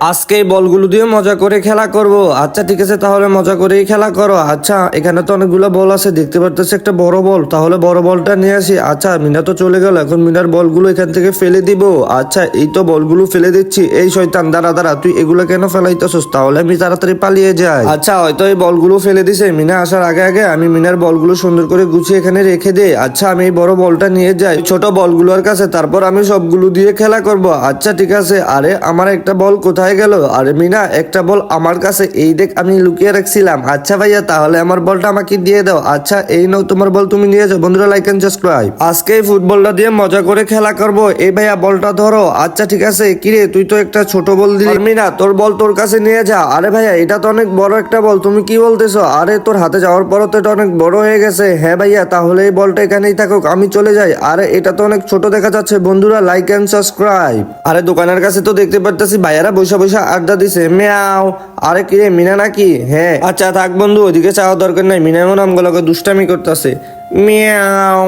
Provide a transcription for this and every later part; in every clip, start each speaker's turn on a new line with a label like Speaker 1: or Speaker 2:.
Speaker 1: আজকে এই বলগুলো দিয়ে মজা করে খেলা করব। আচ্ছা ঠিক আছে, তাহলে মজা করেই খেলা করো। আচ্ছা এখানে তো অনেকগুলো বল আছে, দেখতে পারতেছি একটা বড় বল। তাহলে বড় বলটা নিয়ে আসি। আচ্ছা মিনা তো চলে গেল, এখন মিনার বলগুলো এখান থেকে ফেলে দিব। আচ্ছা এই তো বলগুলো ফেলে দিচ্ছি। এই শয়তান, দাঁড়া দাঁড়া, তুই এগুলো কেন ফেলাইতেছস? তাহলে আমি তাড়াতাড়ি পালিয়ে যাই। আচ্ছা হয়তো এই বলগুলো ফেলে দিছে। মিনা আসার আগে আগে আমি মিনার বলগুলো সুন্দর করে গুছিয়ে এখানে রেখে দে আচ্ছা আমি এই বড় বলটা নিয়ে যাই। ছোট বলগুলোর কাছে, তারপর আমি সবগুলো দিয়ে খেলা করব। আচ্ছা ঠিক আছে। আরে, আমার একটা বল কোথায় গেল। আরে মিনা, একটা বল আমার কাছে, এই দেখ আমি লুকিয়ে রাখছিলাম। আচ্ছা ভাইয়া, তাহলে আমার বলটা আমাকে দিয়ে দাও। আচ্ছা এই নাও তোমার বল তুমি নিয়ে যাও। বন্ধুরা লাইক এন্ড সাবস্ক্রাইব আজকে এই ফুটবলটা দিয়ে মজা করে খেলা করব। এই ভাইয়া, বলটা ধরো। আচ্ছা ঠিক আছে। কিরে, তুই তো একটা ছোট বল দিলি। মিনা, তোর বল তোর কাছে নিয়ে যা। আরে ভাইয়া, এটা তো অনেক বড় একটা বল। তুমি কি বলতেছো? আরে, তোর হাতে যাওয়ার পরও তো এটা অনেক বড় হয়ে গেছে। হ্যাঁ ভাইয়া, তাহলে এই বলটা এখানেই থাকুক। আমি চলে যাই। আরে, এটা তো অনেক ছোট দেখা যাচ্ছে। বন্ধুরা লাইক এন্ড সাবস্ক্রাইব আরে, দোকানের কাছে তো দেখতে পারতেছি। ভাইয়ারা বসে বসে আড্ডা দিছে। মেয়াও। আরে কি রে, মিনা নাকি? হ্যাঁ। আচ্ছা থাক বন্ধু, ওদিকে চাওয়ার দরকার নাই। মিনা এমন আমগুলোকে দুষ্টামি করতেছে। মিয়াও।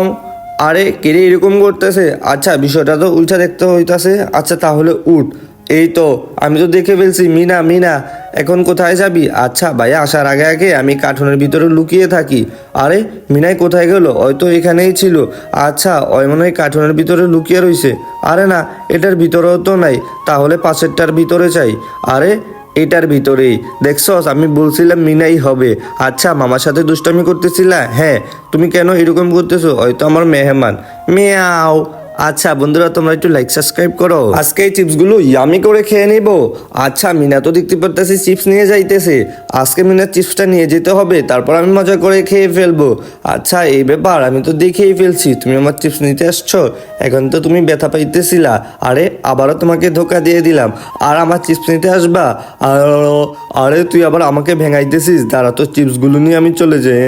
Speaker 1: আরে কিরে এরকম করতেছে? আচ্ছা বিষয়টা তো উল্টা দেখতে হইতাছে। আচ্ছা তাহলে উঠ। এই তো, আমি তো দেখে ফেলছি, মিনা মিনা, এখন কোথায় যাবি? আচ্ছা ভাইয়া, আসার আগে আগে আমি কার্টুনের ভিতরে লুকিয়ে থাকি। আরে, মিনাই কোথায় গেল? হয়তো এখানেই ছিল। আচ্ছা ওই মনে হয় কার্টুনের ভিতরে লুকিয়ে রইছে। আরে না, এটার ভিতরেও তো নাই। তাহলে পাশেরটার ভিতরে চাই আরে, এটার ভিতরেই। দেখছস, আমি বলছিলাম মিনাই হবে। আচ্ছা মামার সাথে দুষ্টামি করতেছিলা? হ্যাঁ তুমি কেন এরকম করতেছো? হয়তো আমার মেহমান। মেয়াও। আচ্ছা বন্ধুরা, তোমরা একটু লাইক সাবস্ক্রাইব করো। আজকে এই চিপসগুলো ইয়ামি করে খেয়ে নিব। আচ্ছা মিনা তো দেখতে পারতেছি চিপস নিয়ে যাইতেছে। আজকে মিনার চিপসটা নিয়ে যেতে হবে, তারপর আমি মজা করে খেয়ে ফেলব। আচ্ছা এই ব্যাপার, আমি তো দেখেই ফেলছি, তুমি আমার চিপস নিতে আসছো। এখন তো তুমি ব্যথা পাইতেছিলা। আরে, আবারও তোমাকে ধোকা দিয়ে দিলাম। আর আমার চিপস নিতে আসবা? আর, আরে, তুই আবার আমাকে ভেঙাইতেছিস? দাঁড়া তো চিপসগুলো নিয়ে আমি চলে যাই।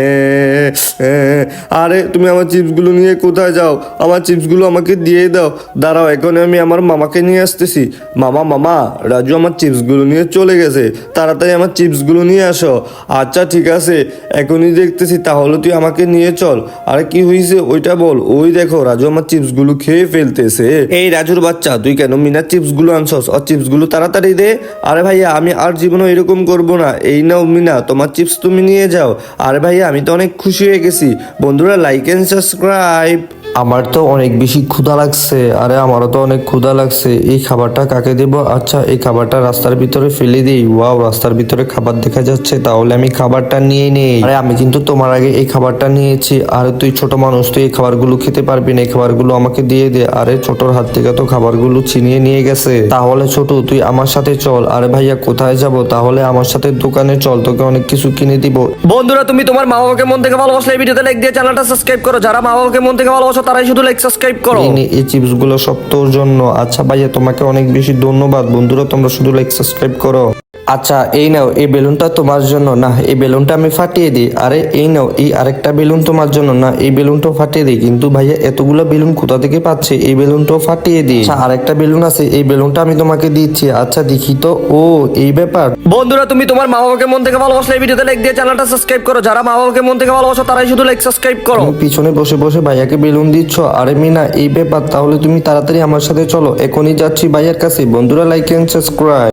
Speaker 1: আরে, তুমি আমার চিপসগুলো নিয়ে কোথায় যাও? আমার চিপসগুলো আমাকে দিয়ে দাও। দাঁড়াও এখন আমি আমার মামাকে নিয়ে আসতেছি। মামা মামা, রাজু আমার চিপসগুলো নিয়ে চলে গেছে। তাড়াতাড়ি আমার চিপসগুলো নিয়ে আসো। আচ্ছা ঠিক আছে, এখনই দেখতেছি, তাহলে তুই আমাকে নিয়ে চল। আরে, কি হয়েছে ওইটা বল। ওই দেখো, রাজু আমার চিপসগুলো খেয়ে ফেলতেছে। এই রাজুর বাচ্চা, তুই কেন মিনার চিপসগুলো আনছস? আর চিপসগুলো তাড়াতাড়ি দে। আরে ভাইয়া, আমি আর জীবনে এরকম করব না। এই নাও মিনা, তোমার চিপস তুমি নিয়ে যাও। আরে ভাইয়া, আমি তো অনেক খুশি হয়ে গেছি। বন্ধুরা লাইক এন্ড সাবস্ক্রাইব
Speaker 2: আমার তো অনেক বেশি ক্ষুধা লাগছে। আরে আমারও তো অনেক ক্ষুধা লাগছে। এই খাবারটা কাকে দেব? আচ্ছা এই খাবারটা রাস্তার ভিতরে ফেলে দিই। ওয়াও, রাস্তার ভিতরে খাবার দেখা যাচ্ছে। তাহলে আমি খাবারটা নিয়ে নেই। আরে আমি কিন্তু তোমার আগে এই খাবারটা নিয়েছি। আর তুই ছোট মানুষ, তুই এই খাবারগুলো খেতে পারবি না। এই খাবারগুলো আমাকে দিয়ে দে। আরে ছোটর হাত থেকে তো খাবারগুলো ছিনিয়ে নিয়ে গেছে। তাহলে ছোট, তুই আমার সাথে চল। আরে ভাইয়া, কোথায় যাব? তাহলে আমার সাথে দোকানে চল। তোকে অনেক কিছু কিনে দিব।
Speaker 1: বন্ধুরা, তুমি তোমার মা বাবাকে মন থেকে ভালোবাসলে এই ভিডিওতে লাইক দিয়ে চ্যানেলটা সাবস্ক্রাইব করো। যারা মা বাবাকে মন থেকে ভালোবাসো তারাই শুধু লাইক সাবস্ক্রাইব করো।
Speaker 2: এই নে, এই চিপসগুলো সব তোর জন্য। আচ্ছা ভাইয়া তোমাকে অনেক বেশি ধন্যবাদ। বন্ধুরা তোমরা শুধু লাইক সাবস্ক্রাইব করো। আচ্ছা এই নাও এই বেলুনটা তোমার জন্য। না এই বেলুনটা আমি ফাটিয়ে দিই। আরে এই নাও এই আরেকটা বেলুন তোমার জন্য। না এই বেলুনটাও ফাটিয়ে দিই। কিন্তু ভাইয়া এতগুলো বেলুন কোথা থেকে পাচ্ছে? এই বেলুনটাও ফাটিয়ে দিই। আচ্ছা আরেকটা বেলুন আছে। এই বেলুনটা আমি তোমাকে দিচ্ছি। আচ্ছা দেখি তো। ও এই ব্যাপার।
Speaker 1: বন্ধুরা তুমি তোমার মা বাবাকে মন থেকে ভালোবাসলে এই ভিডিওতে লাইক দিয়ে চ্যানেলটা সাবস্ক্রাইব করো। যারা মা বাবাকে মন থেকে ভালোবাসো তারাই শুধু লাইক সাবস্ক্রাইব করো।
Speaker 2: তুমি পিছনে বসে বসে ভাইয়াকে বেলুন দিচ্ছ। আরে মিনা এই ব্যাপার তাহলে তুমি তাড়াতাড়ি আমার সাথে চলো। এখনই যাচ্ছি ভাইয়ার কাছে। বন্ধুরা লাইক এন্ড সাবস্ক্রাইব